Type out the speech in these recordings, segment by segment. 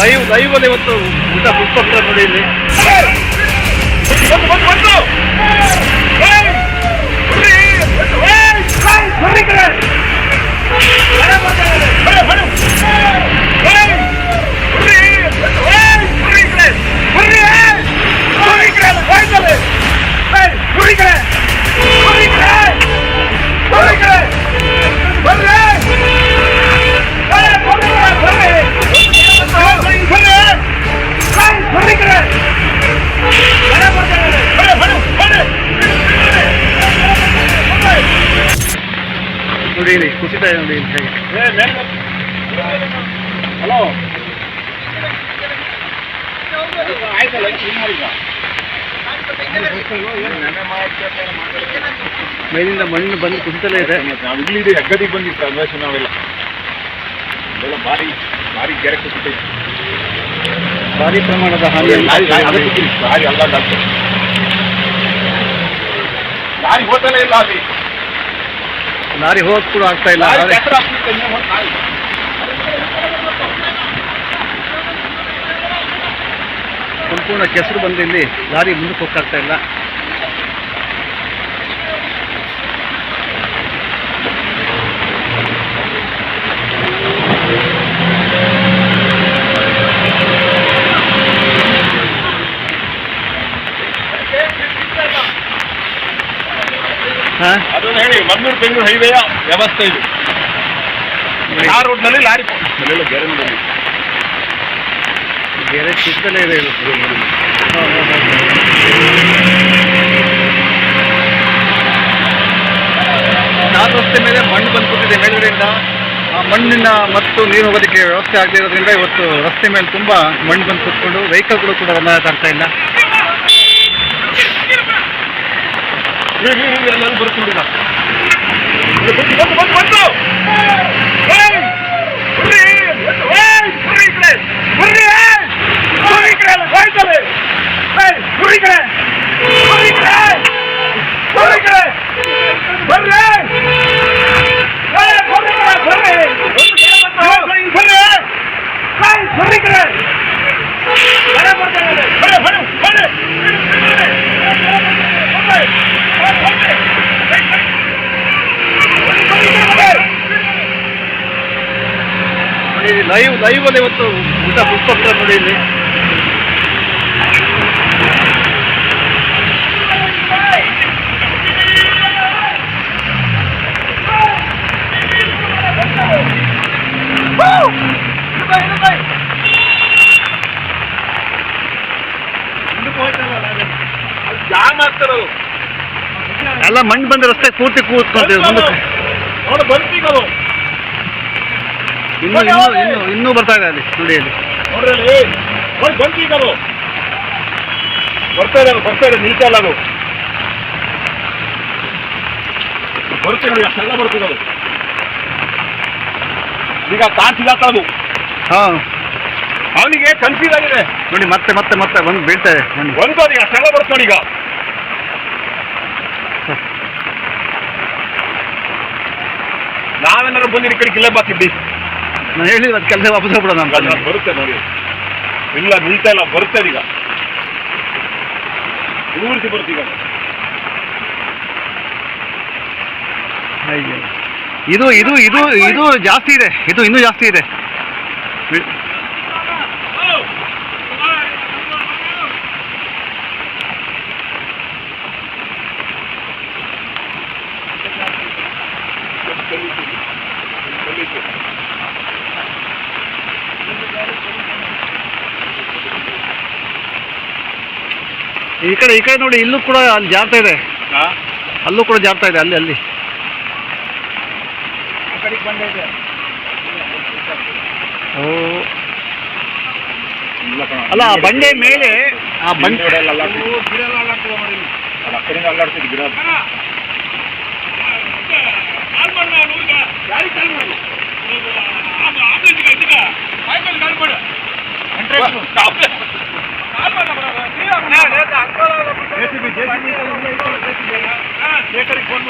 Live ಲೈವಲ್ಲಿ ಇವತ್ತು ಊಟ ಪುಷ್ಪಪುರ ನೋಡಿ ಇಲ್ಲಿ. ನೋಡಿ ಇಲ್ಲಿ ಕುಸಿತ ಇದೆ ನೋಡಿ ಇಲ್ಲಿ ಹೇಗೆ ಹಲೋ. ಆಯ್ತಲ್ಲ ಮೇಲಿಂದ ಮಣ್ಣು ಬಂದು ಕುಸಿತಲೇ ಇದೆ. ನಾವು ಇಲ್ಲಿದೆ ಅಗ್ಗದಿಗೆ ಬಂದಿತ್ತು ಅಂದ್ರೆ ನಾವೆಲ್ಲ ಎಲ್ಲ ಭಾರಿ ಭಾರಿ ಗೆರೆ ಕುಸಿತೈತಿ. ಭಾರಿ ಪ್ರಮಾಣದ ಹಾನಿ ಲಾರಿ ಅಲ್ಲ ಡಾಕ್ಟರ್. ಲಾರಿ ಹೋತಲೇ ಇಲ್ಲ ಅಲ್ಲಿ. ಲಾರಿ ಹೋಗಕ್ ಕೂಡ ಆಗ್ತಾ ಇಲ್ಲ. ಲಾರಿ. ಸಂಪೂರ್ಣ ಕೆಸರು ಬಂದು ಇಲ್ಲಿ ಲಾರಿ ಮುಂದಕ್ಕೆ ಹೋಗ್ತಾ ಇಲ್ಲ. ಹಾ? ಹೇಳಿ ಮಂಗಳೂರು ಬೆಂಗಳೂರು ಹೈವೇಯ ವ್ಯವಸ್ಥೆ ಇದು. ಆ ರೋಡ್ನಲ್ಲಿ ಲಾರಿ ಬೇರೆ ಚಿಕ್ಕದಲ್ಲೇ ಇದೆ. ನಾಲ್ಕು ರಸ್ತೆ ಮೇಲೆ ಮಣ್ಣು ಬಂದು ಕೂತಿದೆ ಮೇಲ್ಗಡೆಯಿಂದ. ಆ ಮಣ್ಣಿನ ಮತ್ತು ನೀರು ಹೋಗೋದಕ್ಕೆ ವ್ಯವಸ್ಥೆ ಆಗದೆ ಇರೋದ್ರಿಂದ ಇವತ್ತು ರಸ್ತೆ ಮೇಲೆ ತುಂಬ ಮಣ್ಣು ಬಂದು ಕೂತ್ಕೊಂಡು ವೆಹಿಕಲ್ಗಳು ಕೂಡ ರನ್ ಆಗ್ತಾ ಇಲ್ಲ. ಎಲ್ಲರೂ ಬರ್ಕೊಂಡು ಬಂದು ಬಂದು ಬಂದು ಏಯ್! ಬರ್ರಿ! ಏಯ್! ಬರ್ರಿ ಈ ಕಡೆ! ಬರ್ರಿ! ಬರ್ರಿ ಈ ಕಡೆ ಎಲ್ಲ ಹೋಯ್ತದೆ! ಏಯ್! ಬರ್ರಿ ಈ ಕಡೆ! ಬರ್ರಿ ಈ ಕಡೆ! ಬರ್ರಿ ಈ ಕಡೆ! ಬರ್ರಿ! ಏಯ್! ಬರ್ರಿ ಈ ಕಡೆ! ಬರ್ರಿ! ಬರ್ರಿ! ಬರ್ರಿ! ಏಯ್! ಬರ್ರಿ ಈ ಕಡೆ! ಬರ ಬರ್ತಾ ಇದ್ದಾರೆ. ಬರ, ಬರ, ಬರ! ಬರ್ರಿ! ನೋಡಿ ಲೈವ್ ಲೈವ್ ಅಲ್ಲಿ ಇವತ್ತು ಊಟ ಪುಷ್ಪಪುರ ನೋಡಿ ಇಲ್ಲಿ. ಜಾಮ್ ಆಗ್ತಿರೋದು ಎಲ್ಲ ಮಣ್ಣು ಬಂದ ರಸ್ತೆ ಪೂರ್ತಿ ಕೂತ್ಕೊಂತೀವಿ ಮುಂದಕ್ಕೆ. ನೋಡಿ ಬಂತೀಗದು ಇನ್ನೂ ಇನ್ನು ಇನ್ನೂ ಬರ್ತಾ ಇದೆ ಅಲ್ಲಿ ನೋಡಿ ಅಲ್ಲಿ. ನೋಡ್ರಿ ಬಂತಿ ಬಂತೀಗದು ಬರ್ತಾ ಇದೆ ಬರ್ತಾ ಇದೆ ನಿಲ್ತಾ ಇಲ್ಲ ಅದು. ಬರುತ್ತೆ ನೋಡಿ ಅಷ್ಟೆಲ್ಲ ಈಗ ಕಾಣಿಸಿದಾತ ಅದು. ಹಾಂ. ಅವನಿಗೆ ಕನ್ಫ್ಯೂಸ್ ಆಗಿದೆ. ನೋಡಿ ಮತ್ತೆ ಮತ್ತೆ ಮತ್ತೆ ಬಂದು ಬೀಳ್ತಾ ಇದೆ. ಒಂದು ಅದೀಗ ಅಷ್ಟೆಲ್ಲ ಬರುತ್ತೆ ನೋಡಿ ಈಗ. ನಾವೇನಾದ್ರು ಬಂದಿರಿ ಕಡೆ ಕಿಲ್ಲ ಬಾಕಿದ್ದಿ ನಾನು ಹೇಳಿದ್ರೆ ಅದು ಕೆಲಸ ವಾಪಸ್ ಹೋಗ್ಬಿಡೋಣ ಅದು ಬರುತ್ತೆ ನೋಡಿ. ಇಲ್ಲ ನಿಲ್ತಾ ಇಲ್ಲ ಬರುತ್ತೆ ಈಗ. ಊರಿಸಿ ಬರುತ್ತೆ ಈಗ. ಇದು ಇದು ಇದು ಇದು ಜಾಸ್ತಿ ಇದೆ. ಇದು ಇನ್ನೂ ಜಾಸ್ತಿ ಇದೆ. ಈ ಕಡೆ ಈ ಕಡೆ ನೋಡಿ ಇಲ್ಲೂ ಕೂಡ ಅಲ್ಲಿ ಜಾರ್ತಾ ಇದೆ ಅಲ್ಲೂ ಕೂಡ ಜಾರ್ತಾ ಇದೆ ಅಲ್ಲಿ ಅಲ್ಲಿ ಓ. ಅಲ್ಲ ಆ ಬಂಡೆ ಮೇಲೆ ಆ ಬಂಡೆ ಬಂಡೆ ಎಲ್ಲ ಅಲ್ಲಾಡ್ತಿದೆ. ಅದು ಆ ಕಡೆಯಿಂದ ಅಲ್ಲಾಡ್ತಿದೆ ಗಿಡ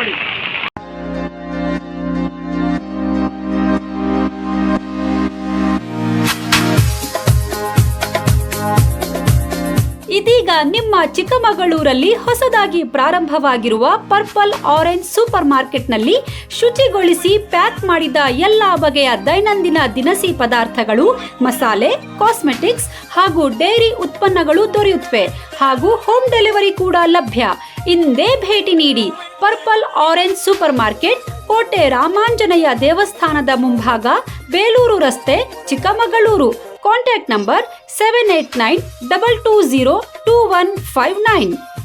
ಮಾಡಿ. ಇದೀಗ ನಿಮ್ಮ ಚಿಕ್ಕಮಗಳೂರಲ್ಲಿ ಹೊಸದಾಗಿ ಪ್ರಾರಂಭವಾಗಿರುವ ಪರ್ಪಲ್ ಆರೆಂಜ್ ಸೂಪರ್ ಮಾರ್ಕೆಟ್ನಲ್ಲಿ ಶುಚಿಗೊಳಿಸಿ ಪ್ಯಾಕ್ ಮಾಡಿದ ಎಲ್ಲ ಬಗೆಯ ದೈನಂದಿನ ದಿನಸಿ ಪದಾರ್ಥಗಳು, ಮಸಾಲೆ, ಕಾಸ್ಮೆಟಿಕ್ಸ್ ಹಾಗೂ ಡೈರಿ ಉತ್ಪನ್ನಗಳು ದೊರೆಯುತ್ತವೆ ಹಾಗೂ ಹೋಮ್ ಡೆಲಿವರಿ ಕೂಡ ಲಭ್ಯ. ಇಂದೇ ಭೇಟಿ ನೀಡಿ ಪರ್ಪಲ್ ಆರೆಂಜ್ ಸೂಪರ್ ಮಾರ್ಕೆಟ್, ಕೋಟೆ ರಾಮಾಂಜನೇಯ ದೇವಸ್ಥಾನದ ಮುಂಭಾಗ, ಬೇಲೂರು ರಸ್ತೆ, Chikkamagaluru. Contact number seven eight nine double two zero two one five nine